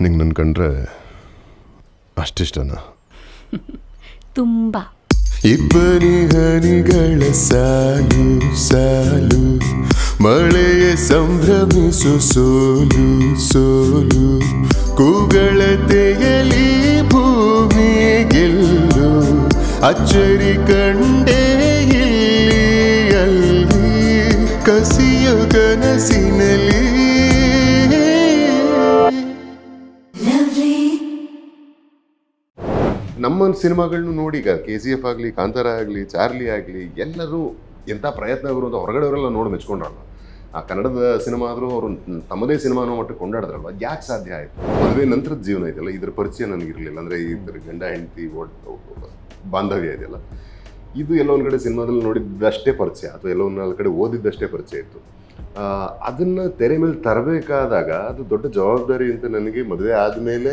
ನಿಂಗೆ ನನ್ನ ಕಂಡ್ರೆ ಅಷ್ಟಿಷ್ಟನಾ ತುಂಬ. ಇಬ್ಬನಿ ಹನಿಗಳ ಸಾಲು ಸಾಲು ಮಳೆಯ ಸಂಭ್ರಮಿಸು ಸೋಲು ಸೋಲು ಕೂಗಳತೆಯಲಿ ಭೂಮಿ ಗೆಲ್ಲು ಅಚ್ಚರಿ ಕಂಡೇ ಇಲ್ಲಿ ಅಲ್ಲಿ ಕಸಿಯ ಕನಸಿನಲ್ಲಿ ನಮ್ಮ ಸಿನಿಮಾಗಳನ್ನ ನೋಡಿ, ಈಗ ಕೆ ಸಿ ಎಫ್ ಆಗಲಿ, ಕಾಂತಾರ ಆಗಲಿ, ಚಾರ್ಲಿ ಆಗಲಿ, ಎಲ್ಲರೂ ಎಂಥ ಪ್ರಯತ್ನ ಅವರು ಅಂತ ಹೊರಗಡೆಯವರೆಲ್ಲ ನೋಡಿ ಮೆಚ್ಕೊಂಡ್ರಲ್ಲ ಆ ಕನ್ನಡದ ಸಿನಿಮಾ ಆದರೂ ಅವರು ತಮ್ಮದೇ ಸಿನಿಮಾ ಅನ್ನೋ ಮಟ್ಟಕ್ಕೆ ಕೊಂಡಾಡಿದ್ರಲ್ವ ಯಾಕೆ ಸಾಧ್ಯ ಆಯಿತು? ಮದುವೆ ನಂತರದ ಜೀವನ ಇದೆಯಲ್ಲ, ಇದ್ರ ಪರಿಚಯ ನನಗಿರಲಿಲ್ಲ ಅಂದರೆ ಇದ್ರ ಗಂಡ, ಹೆಂಡತಿ ಬಾಂಧವ್ಯ ಇದೆಯಲ್ಲ. ಇದು ಎಲ್ಲೊಂದು ಒಂದು ಕಡೆ ಸಿನಿಮಾದಲ್ಲಿ ನೋಡಿದ್ದಷ್ಟೇ ಪರಿಚಯ, ಅಥವಾ ಎಲ್ಲೋ ನಾಲ್ಕು ಕಡೆ ಓದಿದ್ದಷ್ಟೇ ಪರಿಚಯ ಇತ್ತು. ಅದನ್ನ ತೆರೆ ಮೇಲೆ ತರಬೇಕಾದಾಗ ಅದು ದೊಡ್ಡ ಜವಾಬ್ದಾರಿ ಅಂತ ನನಗೆ ಮದುವೆ ಆದಮೇಲೆ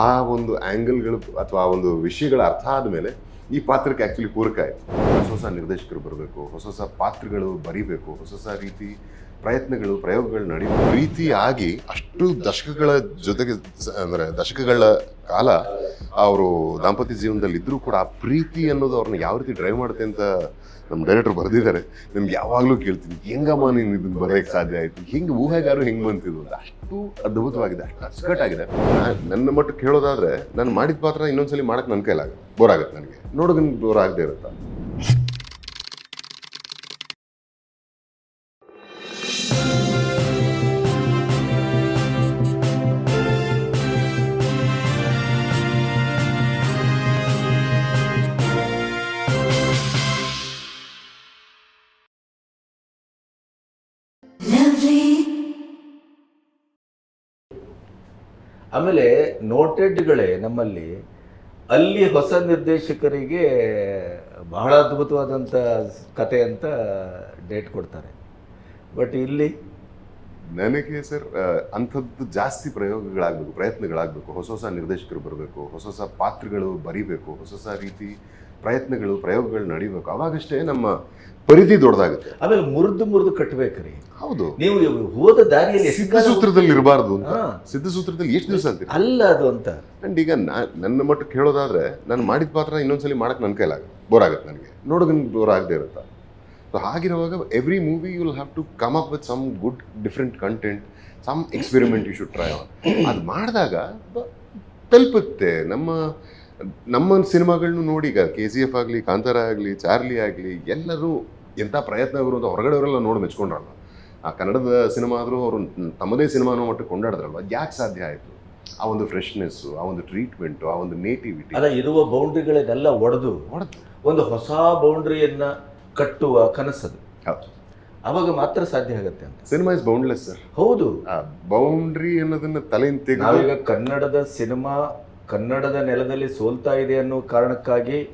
ಆ ಒಂದು ಆ್ಯಂಗಲ್ಗಳು ಅಥವಾ ಆ ಒಂದು ವಿಷಯಗಳ ಅರ್ಥ ಆದಮೇಲೆ ಈ ಪಾತ್ರಕ್ಕೆ ಆ್ಯಕ್ಚುಲಿ ಪೂರಕ ಆಯಿತು. ಹೊಸ ಹೊಸ ನಿರ್ದೇಶಕರು ಬರಬೇಕು, ಹೊಸ ಹೊಸ ಪಾತ್ರಗಳು ಬರಿಬೇಕು, ಹೊಸ ಹೊಸ ರೀತಿ ಪ್ರಯತ್ನಗಳು, ಪ್ರಯೋಗಗಳು ನಡೆಯುವ ರೀತಿಯಾಗಿ ಅಷ್ಟು ದಶಕಗಳ ಜೊತೆಗೆ ಅಂದರೆ ದಶಕಗಳ ಕಾಲ ಅವರು ದಾಂಪತ್ಯ ಜೀವನದಲ್ಲಿ ಇದ್ರೂ ಕೂಡ ಆ ಪ್ರೀತಿ ಅನ್ನೋದು ಅವ್ರನ್ನ ಯಾವ ರೀತಿ ಡ್ರೈವ್ ಮಾಡುತ್ತೆ ಅಂತ ನಮ್ಮ ಡೈರೆಕ್ಟರ್ ಬರೆದಿದ್ದಾರೆ, ನಿಮ್ಗೆ ಯಾವಾಗಲೂ ಕೇಳ್ತೀನಿ, ಹೆಂಗಮ್ಮ ನೀನು ಇದನ್ನು ಬರೆಯಕ್ಕೆ ಸಾಧ್ಯ ಆಯಿತು? ಹೆಂಗೆ ಊಹೆಗಾರು ಹೆಂಗೆ ಬಂತಿದ್ದು ಅಂತ. ಅಷ್ಟು ಅದ್ಭುತವಾಗಿದೆ, ಅಷ್ಟು ಅಚ್ಚುಕಟ್ಟಾಗಿದೆ ಆಗಿದೆ ನನ್ನ ಮಟ್ಟಕ್ಕೆ ಹೇಳೋದಾದರೆ ನಾನು ಮಾಡಿದ ಪಾತ್ರ ಇನ್ನೊಂದ್ಸಲಿ ಮಾಡಕ್ಕೆ ನನ್ನ ಕೈಲಾಗುತ್ತೆ ಬೋರ್ ಆಗುತ್ತೆ ನನಗೆ. ನೋಡೋದನ್ನ ಬೋರ್ ಆಗದೆ ಇರುತ್ತಾ? ಆಮೇಲೆ ನೋಟೆಡ್ಗಳೇ ನಮ್ಮಲ್ಲಿ ಅಲ್ಲಿ ಹೊಸ ನಿರ್ದೇಶಕರಿಗೆ ಬಹಳ ಅದ್ಭುತವಾದಂಥ ಕತೆ ಅಂತ ಡೇಟ್ ಕೊಡ್ತಾರೆ. ಬಟ್ ಇಲ್ಲಿ ನನಗೆ ಸರ್ ಅಂಥದ್ದು ಜಾಸ್ತಿ ಪ್ರಯೋಗಗಳಾಗಬೇಕು, ಪ್ರಯತ್ನಗಳಾಗಬೇಕು. ಹೊಸ ಹೊಸ ನಿರ್ದೇಶಕರು ಬರಬೇಕು, ಹೊಸ ಹೊಸ ಪಾತ್ರಗಳು ಬರೀಬೇಕು, ಹೊಸ ಹೊಸ ರೀತಿ ಪ್ರಯತ್ನಗಳು ಪ್ರಯೋಗಗಳು ನಡೀಬೇಕು. ಅವಾಗಷ್ಟೇ ನಮ್ಮ ಪರಿಧಿ ದೊಡ್ಡದಾಗುತ್ತೆ. ಆಮೇಲೆ ಮುರಿದು ಮುರಿದು ಕಟ್ಟಬೇಕ್ರಿ ಹೌದು. ನೀವು ಹೋದ ದಾರಿಯಲ್ಲಿ ಸಿದ್ಧ ಸೂತ್ರದಲ್ಲಿ ಸಿದ್ಧಸೂತ್ರದಲ್ಲಿ ಇರಬಾರ್ದು ಅಂತ. ಸಿದ್ಧ ಸಿದ್ಧಸೂತ್ರದಲ್ಲಿ ಎಷ್ಟು ದಿವಸ ಅಂತ ಅಲ್ಲ ಅದು ಅಂತ. ಅಂಡ್ ಈಗ ನನ್ನ ಮಟ್ಟಕ್ಕೆ ಹೇಳೋದಾದ್ರೆ ನಾನು ಮಾಡಿದ ಪಾತ್ರ ಇನ್ನೊಂದ್ಸಲಿ ಮಾಡಕ್ಕೆ ನನ್ನ ಕೈಲಾಗ ಬೋರ್ ಆಗುತ್ತೆ ನನಗೆ. ನೋಡೋದನ್ನ ಬೋರ್ ಆಗದೆ ಇರುತ್ತೆ? ಸೊ ಹಾಗಿರುವಾಗ every movie you will have to come up with some good different content some experiment you should try ಅದು ಮಾಡಿದಾಗ ತಲುಪುತ್ತೆ. ನಮ್ಮ ನಮ್ಮ ಸಿನಿಮಾಗಳನ್ನು ನೋಡಿ ಈಗ ಕೆ ಜಿ ಎಫ್ ಆಗಲಿ ಕಾಂತಾರ ಆಗಲಿ ಚಾರ್ಲಿ ಆಗಲಿ ಎಲ್ಲರೂ ಎಂಥ ಪ್ರಯತ್ನ ಇವರು ಅಂತ ಹೊರಗಡೆಯವರೆಲ್ಲ ನೋಡಿ ಮೆಚ್ಕೊಂಡ್ರಲ್ಲ ಆ ಕನ್ನಡದ ಸಿನಿಮಾ ಆದರೂ ಅವರು ತಮ್ಮದೇ ಸಿನಿಮಾನ ಮಟ್ಟಕ್ಕೆ ಕೊಂಡಾಡಿದ್ರಲ್ವ? ಯಾಕೆ ಸಾಧ್ಯ ಆಯಿತು? ಆ ಒಂದು ಫ್ರೆಶ್ನೆಸ್ಸು ಆ ಒಂದು ಟ್ರೀಟ್ಮೆಂಟು ಆ ಒಂದು ನೇಟಿವಿಟಿ ಅಲ್ಲ ಇರುವ ಬೌಂಡ್ರಿಗಳನ್ನೆಲ್ಲ ಒಡೆದು ಹೊಡೆದು ಒಂದು ಹೊಸ ಬೌಂಡ್ರಿಯನ್ನು ಕಟ್ಟುವ ಕನಸದು ಹೌದು. ಅವಾಗ ಮಾತ್ರ ಸಾಧ್ಯ ಆಗುತ್ತೆ ಅಂತ. ಸಿನಿಮಾ ಇಸ್ ಬೌಂಡ್ಲೆಸ್ ಸರ್ ಹೌದು. ಬೌಂಡ್ರಿ ಅನ್ನೋದನ್ನ ತಲೆಯಿಂದ ತೆಗೆದು ನಾವೀಗ ಕನ್ನಡದ ಸಿನಿಮಾ ಕನ್ನಡದ ನೆಲದಲ್ಲಿ ಸೋಲ್ತಾ ಇದೆ ಅನ್ನೋ ಕಾರಣಕ್ಕಾಗಿ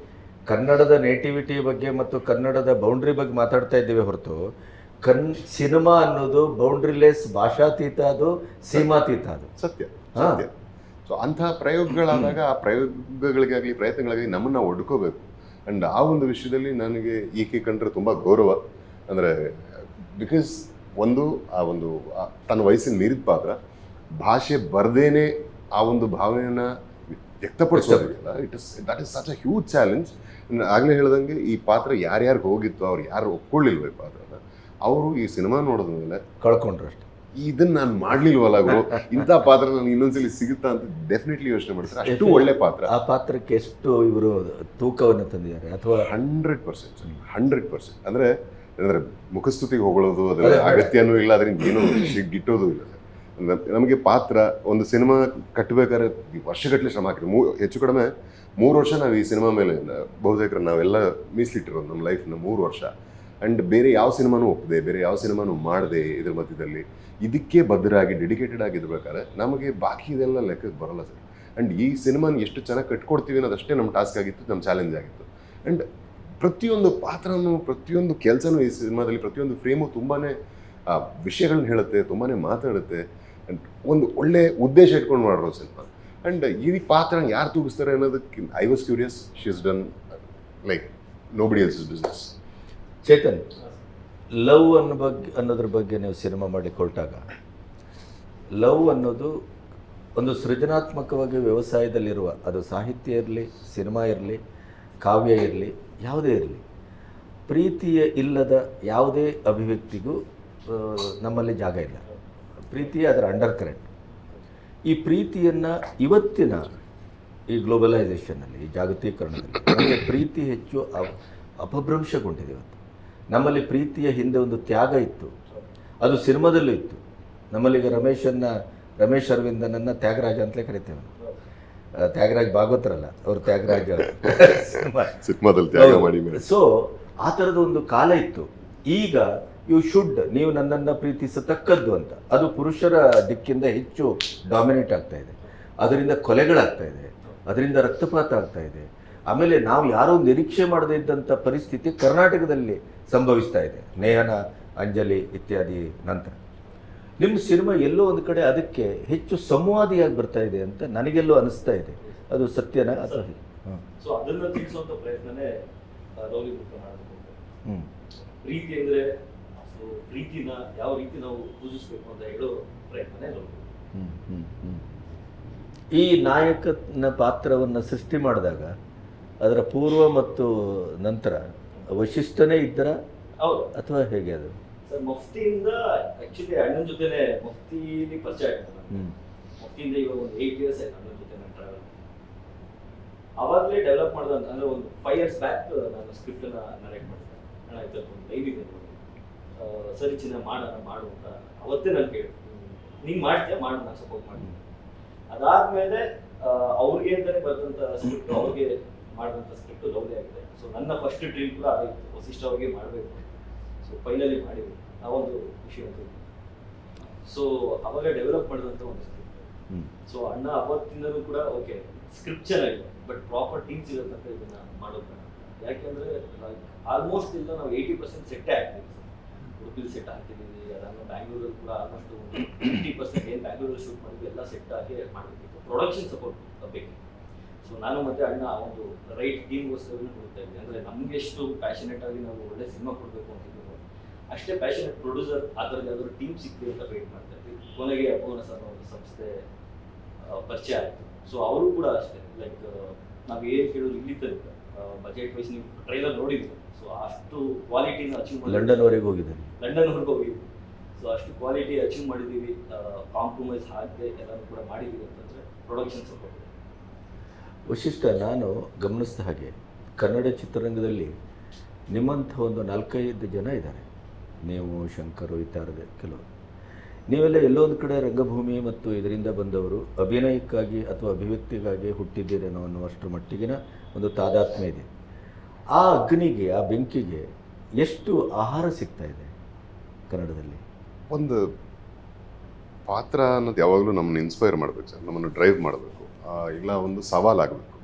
ಕನ್ನಡದ ನೇಟಿವಿಟಿ ಬಗ್ಗೆ ಮತ್ತು ಕನ್ನಡದ ಬೌಂಡ್ರಿ ಬಗ್ಗೆ ಮಾತಾಡ್ತಾ ಇದ್ದೇವೆ ಹೊರತು ಕನ್ ಸಿನಿಮಾ ಅನ್ನೋದು ಬೌಂಡ್ರಿಲೆಸ್ ಭಾಷಾತೀತ ಅದು ಸೀಮಾತೀತ ಅದು. ಸತ್ಯ. ಸತ್ಯ. ಸೊ ಅಂತಹ ಪ್ರಯೋಗಗಳಾದಾಗ ಆ ಪ್ರಯೋಗಗಳಿಗಾಗಲಿ ಪ್ರಯತ್ನಗಳಿಗಾಗಲಿ ನಮ್ಮನ್ನ ಒಡ್ಕೋಬೇಕು. ಅಂಡ್ ಆ ಒಂದು ವಿಷಯದಲ್ಲಿ ನನಗೆ ಈಕೆ ಕಂಡ್ರೆ ತುಂಬ ಗೌರವ. ಅಂದ್ರೆ ಬಿಕಾಸ್ ಒಂದು ಆ ಒಂದು ತನ್ನ ವಯಸ್ಸಿನ ಮೀರಿದ ಪಾತ್ರ ಭಾಷೆ ಬರ್ದೇನೆ ಆ ಒಂದು ಭಾವನೆಯನ್ನ ವ್ಯಕ್ತಪಡಿಸೋದಿಲ್ಲ. It is that is such a huge challenge ಆಗಲೇ ಹೇಳ್ದಂಗೆ ಈ ಪಾತ್ರ ಯಾರ್ಯಾರಿಗೆ ಹೋಗಿತ್ತು ಅವ್ರು ಯಾರು ಒಪ್ಕೊಳ್ಳಿಲ್ವ ಈ ಪಾತ್ರನ ಅವರು ಈ ಸಿನಿಮಾ ನೋಡಿದ ಮೇಲೆ ಕಳ್ಕೊಂಡ್ರು ಅಷ್ಟೇ. ಇದನ್ನ ನಾನು ಮಾಡ್ಲಿಲ್ವಲ್ಲ ಗುರು ಇಂಥ ಪಾತ್ರ ನನಗೆ ಇನ್ನೊಂದ್ಸಲಿ ಸಿಗುತ್ತಾ ಅಂತ ಡೆಫಿನೆಟ್ಲಿ ಯೋಚನೆ ಮಾಡ್ತಾರೆ ಅಷ್ಟು ಒಳ್ಳೆ ಪಾತ್ರ. ಆ ಪಾತ್ರಕ್ಕೆ ಎಷ್ಟು ಇವರು ತೂಕವನ್ನು ತಂದಿದ್ದಾರೆ ಅಥವಾ ಹಂಡ್ರೆಡ್ ಪರ್ಸೆಂಟ್ ಹಂಡ್ರೆಡ್ ಪರ್ಸೆಂಟ್. ಅಂದ್ರೆ ಅಂದ್ರೆ ಮುಖಸ್ತುತಿಗೆ ಹೋಗೋದು ಅದರ ಅಗತ್ಯನೂ ಇಲ್ಲ ಅದರಿಂದ ಏನೂ ಗಿಟ್ಟೋದು ಇಲ್ಲ. ನಮಗೆ ಪಾತ್ರ ಒಂದು ಸಿನಿಮಾ ಕಟ್ಟಬೇಕಾದ್ರೆ ವರ್ಷಗಟ್ಟಲೆ ಶ್ರಮ ಹಾಕಿದ್ರು ಮೂ ಹೆಚ್ಚು ಕಡಿಮೆ ಮೂರು ವರ್ಷ ನಾವು ಈ ಸಿನಿಮಾ ಮೇಲೆ ಬಹುತೇಕ ನಾವೆಲ್ಲ ಮೀಸಲಿಟ್ಟಿರೋದು ನಮ್ಮ ಲೈಫ್ನ ಮೂರು ವರ್ಷ. ಆ್ಯಂಡ್ ಬೇರೆ ಯಾವ ಸಿನಿಮಾನೂ ಒಪ್ಪದೆ ಬೇರೆ ಯಾವ ಸಿನಿಮಾನೂ ಮಾಡದೆ ಇದ್ರ ಮಧ್ಯದಲ್ಲಿ ಇದಕ್ಕೆ ಬದ್ಧರಾಗಿ, ಡೆಡಿಕೇಟೆಡ್ ಆಗಿರ್ಬೇಕಾದ್ರೆ ನಮಗೆ ಬಾಕಿ ಇದೆಲ್ಲ ಲೆಕ್ಕಕ್ಕೆ ಬರಲ್ಲ ಸರ್. ಆ್ಯಂಡ್ ಈ ಸಿನಿಮಾನ ಎಷ್ಟು ಚೆನ್ನಾಗಿ ಕಟ್ಕೊಡ್ತೀವಿ ಅನ್ನೋದಷ್ಟೇ ನಮ್ಮ ಟಾಸ್ಕ್ ಆಗಿತ್ತು ನಮ್ಮ ಚಾಲೆಂಜ್ ಆಗಿತ್ತು. ಆ್ಯಂಡ್ ಪ್ರತಿಯೊಂದು ಪಾತ್ರನೂ, ಪ್ರತಿಯೊಂದು ಕೆಲಸನೂ ಈ ಸಿನಿಮಾದಲ್ಲಿ ಪ್ರತಿಯೊಂದು ಫ್ರೇಮು ತುಂಬಾ ವಿಷಯಗಳನ್ನ ಹೇಳುತ್ತೆ ತುಂಬಾ ಮಾತಾಡುತ್ತೆ. ಒಂದು ಒಳ್ಳೆ ಉದ್ದೇಶ ಇಟ್ಕೊಂಡು ಮಾಡಿರೋ ಸಿನಿಮಾ. ಆ್ಯಂಡ್ ಈ ಪಾತ್ರ ಯಾರು ತೂಗಿಸ್ತಾರೆ ಅನ್ನೋದಕ್ಕೆ I was curious she is done like nobody else business Chetan, love ಅನ್ನೋ ಬಗ್ಗೆ ಅನ್ನೋದ್ರ ಬಗ್ಗೆ ನೀವು ಸಿನಿಮಾ ಮಾಡಲಿಕ್ಕೆ ಹೊರಟಾಗ? ಲವ್ ಅನ್ನೋದು ಒಂದು ಸೃಜನಾತ್ಮಕವಾಗಿ ವ್ಯವಸಾಯದಲ್ಲಿರುವ, ಅದು ಸಾಹಿತ್ಯ ಇರಲಿ, ಸಿನಿಮಾ ಇರಲಿ, ಕಾವ್ಯ ಇರಲಿ, ಯಾವುದೇ ಇರಲಿ, ಪ್ರೀತಿಯ ಇಲ್ಲದ ಯಾವುದೇ ಅಭಿವ್ಯಕ್ತಿಗೂ ನಮ್ಮಲ್ಲಿ ಜಾಗ ಇಲ್ಲ. ಪ್ರೀತಿಯ ಅದರ ಅಂಡರ್ ಕರೆಂಟ್ ಈ ಪ್ರೀತಿಯನ್ನು ಇವತ್ತಿನ ಈ ಗ್ಲೋಬಲೈಸೇಷನ್ನಲ್ಲಿ ಈ ಜಾಗತೀಕರಣದಲ್ಲಿ ನಮಗೆ ಪ್ರೀತಿ ಹೆಚ್ಚು ಅಪಭ್ರಂಶಗೊಂಡಿದೆ ಇವತ್ತು. ನಮ್ಮಲ್ಲಿ ಪ್ರೀತಿಯ ಹಿಂದೆ ಒಂದು ತ್ಯಾಗ ಇತ್ತು. ಅದು ಸಿನಿಮಾದಲ್ಲೂ ಇತ್ತು. ನಮ್ಮಲ್ಲಿಗ ರಮೇಶನ್ನ ರಮೇಶ್ ಅರವಿಂದನನ್ನ ತ್ಯಾಗರಾಜ ಅಂತಲೇ ಕರಿತೇವೆ ತ್ಯಾಗರಾಜ್ ಭಾಗವತರಲ್ಲ ಅವರು ತ್ಯಾಗರಾಜ ಸಿನಿಮಾ ಸಿನಿಮಾದಲ್ಲಿ ಸೊ ಆ ಥರದ ಒಂದು ಕಾಲ ಇತ್ತು. ಈಗ ಯು ಶುಡ್ ನೀವು ನನ್ನನ್ನು ಪ್ರೀತಿಸತಕ್ಕದ್ದು ಅಂತ. ಅದು ಪುರುಷರ ದಿಕ್ಕಿಂದ ಹೆಚ್ಚು ಡಾಮಿನೇಟ್ ಆಗ್ತಾ ಇದೆ. ಅದರಿಂದ ಕೊಲೆಗಳಾಗ್ತಾ ಇದೆ. ಅದರಿಂದ ರಕ್ತಪಾತ ಆಗ್ತಾ ಇದೆ. ಆಮೇಲೆ ನಾವು ಯಾರೋ ನಿರೀಕ್ಷೆ ಮಾಡದೇ ಇದ್ದಂಥ ಪರಿಸ್ಥಿತಿ ಕರ್ನಾಟಕದಲ್ಲಿ ಸಂಭವಿಸ್ತಾ ಇದೆ. ನೇಹನ ಅಂಜಲಿ ಇತ್ಯಾದಿ ನಂತರ. ನಿಮ್ಮ ಸಿನಿಮಾ ಎಲ್ಲೋ ಒಂದು ಕಡೆ ಅದಕ್ಕೆ ಹೆಚ್ಚು ಸಂವಾದಿಯಾಗಿ ಬರ್ತಾ ಇದೆ ಅಂತ ನನಗೆಲ್ಲೋ ಅನಿಸ್ತಾ ಇದೆ. ಅದು ಸತ್ಯನ ಅಥವಾ ಸೊ ಅದನ್ನ ತಿಳಿಸುವಂತ ಪ್ರಯತ್ನನೇ ಪ್ರೀತಿ ಅಂದ್ರೆ ಸೊ ಪ್ರೀತಿನ ಯಾವ ರೀತಿ ನಾವು ಪೂಜಿಸಬೇಕು ಅಂತ ಹೇಳೋ ಪ್ರಯತ್ನನೇ. ಈ ನಾಯಕನ ಪಾತ್ರವನ್ನು ಸೃಷ್ಟಿ ಮಾಡಿದಾಗ ಅದರ ಪೂರ್ವ ಮತ್ತು ನಂತರ ವಶಿಷ್ಠನೇ ಇದ್ದರ ಹೌದು. ಅಥವಾ ಹೇಗೆ ಅದು? ಸರ್ ಮಫ್ತಿಯಿಂದ ಆಕ್ಚುಲಿ ಅಣ್ಣನ ಜೊತೆನೆ ಮಫ್ತಿಲಿ ಪರಿಚಯ ಆಯ್ತು ನನಗೆ. ಮಫ್ತಿಯಿಂದ ಇವಾಗ ಒಂದು ಏಟ್ ಇಯರ್ಸ್ ಆಯ್ತು ಅಣ್ಣನ ಜೊತೆ ನಾನು ಟ್ರಾವೆಲ್ ಅವಾಗಲೇ ಡೆವಲಪ್ ಮಾಡಿದ ಅಂದ್ರೆ ಒಂದು ಫೈವ್ ಇಯರ್ಸ್ ಬ್ಯಾಕ್ ನಾನು ಸ್ಕ್ರಿಪ್ಟ್ ಅನ್ನ ನರೇಟ್ ಮಾಡಿದೆ. ಅಣ್ಣ ಒಂದು ಲೈವ್ ಇದೆ. ನೋಡಿ ಸರಿ ಚಿನ್ನ ಮಾಡೋಣ ಮಾಡು ಅಂತ ಅವತ್ತೇ ನಾನು ಕೇಳಿದೆ. ನೀನು ಮಾಡ್ತೀಯ? ಮಾಡು ನಾನು ಸಪೋರ್ಟ್ ಮಾಡ್ತೀನಿ. ಅದಾದ್ಮೇಲೆ ಆ, ಅವ್ರಿಗೆ ಅಂತಾನೆ ಬರೆದಂತ ಸ್ಕ್ರಿಪ್ಟ್ ಅವ್ರಿಗೆ ಮಾಡಿದಂತ ಸ್ಕ್ರಿಪ್ಟ್ ಲವ್ಲಿ ಆಗಿದೆ. ಸೊ ನನ್ನ ಫಸ್ಟ್ ಡ್ರೀಮ್ ಕೂಡ ಅದೇ ಇತ್ತು. ವಸಿಷ್ಠ ಅವ್ರಿಗೆ ಮಾಡಬೇಕು. ಸೊ ಫೈನಲಿ ಮಾಡಿದ್ವಿ ನಾವೊಂದು ಖುಷಿ ಅಂತ ಸೊ ಅವಾಗ ಡೆವಲಪ್ ಮಾಡಿದಂತ ಒಂದು ಸ್ಕ್ರಿಪ್ಟ್. ಸೊ ಅಣ್ಣ ಅವತ್ತಿಂದಲೂ ಕೂಡ ಓಕೆ ಸ್ಕ್ರಿಪ್ಟ್ ಚೆನ್ನಾಗಿದೆ ಬಟ್ ಪ್ರಾಪರ್ ಟೀಮ್ಸ್ ಇರೋ ಅಂತ ಇದನ್ನ ಮಾಡೋದು ಯಾಕೆಂದ್ರೆ ಆಲ್ಮೋಸ್ಟ್ ಇಲ್ಲ ನಾವು ಏಯ್ಟಿ ಪರ್ಸೆಂಟ್ ಸೆಟ್ಟೇ ಹಾಕ್ತೀವಿ ಉಡುಪಿಲಿ ಸೆಟ್ ಆಗ್ತಿದ್ದೀವಿ ಅದನ್ನು ಬ್ಯಾಂಗ್ಳೂರಲ್ಲಿ ಕೂಡ ಆಲ್ಮೋಸ್ಟ್ ಫಿಫ್ಟಿ ಪರ್ಸೆಂಟ್ ಏನು ಬ್ಯಾಂಗ್ಳೂರಲ್ಲಿ ಶೂಟ್ ಮಾಡಿದ್ವಿ, ಎಲ್ಲ ಸೆಟ್ ಆಗಿ ಮಾಡಬೇಕು ಪ್ರೊಡಕ್ಷನ್ ಸಪೋರ್ಟ್ ಬೇಕು. ಸೊ ನಾನು ಮತ್ತೆ ಅಣ್ಣ ಆ ಒಂದು ರೈಟ್ ಟೀಮ್ಗೋಸ್ಕರ ಹುಡುಕ್ತಾ ಇದ್ವಿ. ಅಂದರೆ ನಮ್ಗೆ ಎಷ್ಟು ಪ್ಯಾಷನೇಟ್ ಆಗಿ ನಾವು ಒಳ್ಳೆ ಸಿನಿಮಾ ಕೊಡಬೇಕು ಅಂತಿದ್ದೀವಿ, ಅಷ್ಟೇ ಪ್ಯಾಷನೇಟ್ ಪ್ರೊಡ್ಯೂಸರ್ ಆ ಥರದ ಯಾವ್ದಾದ್ರು ಟೀಮ್ ಸಿಕ್ತಿ ಅಂತ ವೇಟ್ ಮಾಡ್ತಾ ಇದ್ವಿ. ಕೊನೆಗೆ ಅಪೋನ ಸರ್ ಒಂದು ಸಂಸ್ಥೆ ಪರಿಚಯ ಆಯಿತು. ಸೊ ಅವರು ಕೂಡ ಅಷ್ಟೇ ಲೈಕ್ ನಾವು ಏನು ಕೇಳೋದು ಇಲ್ಲಿ ತನಕ. ಬಜೆಟ್ ವೈಸ್ ನೀವು ಟ್ರೈಲರ್ ನೋಡಿದ್ವಿ ಸೊ ಅಷ್ಟು ಕ್ವಾಲಿಟಿನ ಅಚೀವ್ ಮಾಡಿ ಲಂಡನ್ವರೆಗೆ ಹೋಗಿದ್ದೀನಿ. ಲಂಡನ್ವರೆಗೆ ಹೋಗಿದ್ವಿ. ಸೊ ಅಷ್ಟು ಕ್ವಾಲಿಟಿ ಅಚೀವ್ ಮಾಡಿದ್ದೀವಿ. ಕಾಂಪ್ರಮೈಸ್ ಆಗದೆ ಎಲ್ಲರೂ ಕೂಡ ಮಾಡಿದ್ದೀವಿ ಅಂತಂದ್ರೆ ಪ್ರೊಡಕ್ಷನ್ ಸಪೋರ್ಟ್ ವಶಿಷ್ಠ ನಾನು ಗಮನಿಸಿದ ಹಾಗೆ ಕನ್ನಡ ಚಿತ್ರರಂಗದಲ್ಲಿ ನಿಮ್ಮಂಥ ಒಂದು ನಾಲ್ಕೈದು ಜನ ಇದ್ದಾರೆ. ನೀವು ಶಂಕರು ಈ ಥರದ ಕೆಲವರು. ನೀವೆಲ್ಲ ಎಲ್ಲೊಂದು ಕಡೆ ರಂಗಭೂಮಿ ಮತ್ತು ಇದರಿಂದ ಬಂದವರು ಅಭಿನಯಕ್ಕಾಗಿ ಅಥವಾ ಅಭಿವ್ಯಕ್ತಿಗಾಗಿ ಹುಟ್ಟಿದ್ದೀರೇನೋ ಅನ್ನುವಷ್ಟರ ಮಟ್ಟಿಗಿನ ಒಂದು ತಾದಾತ್ಮ್ಯ ಇದೆ. ಆ ಅಗ್ನಿಗೆ, ಆ ಬೆಂಕಿಗೆ ಎಷ್ಟು ಆಹಾರ ಸಿಗ್ತಾ ಇದೆ ಕನ್ನಡದಲ್ಲಿ? ಒಂದು ಪಾತ್ರ ಅನ್ನೋದು ಯಾವಾಗಲೂ ನಮ್ಮನ್ನು ಇನ್ಸ್ಪೈರ್ ಮಾಡಬೇಕು ಸರ್, ನಮ್ಮನ್ನು ಡ್ರೈವ್ ಮಾಡಬೇಕು. ಇಲ್ಲ ಒಂದು ಸವಾಲಾಗಬೇಕು.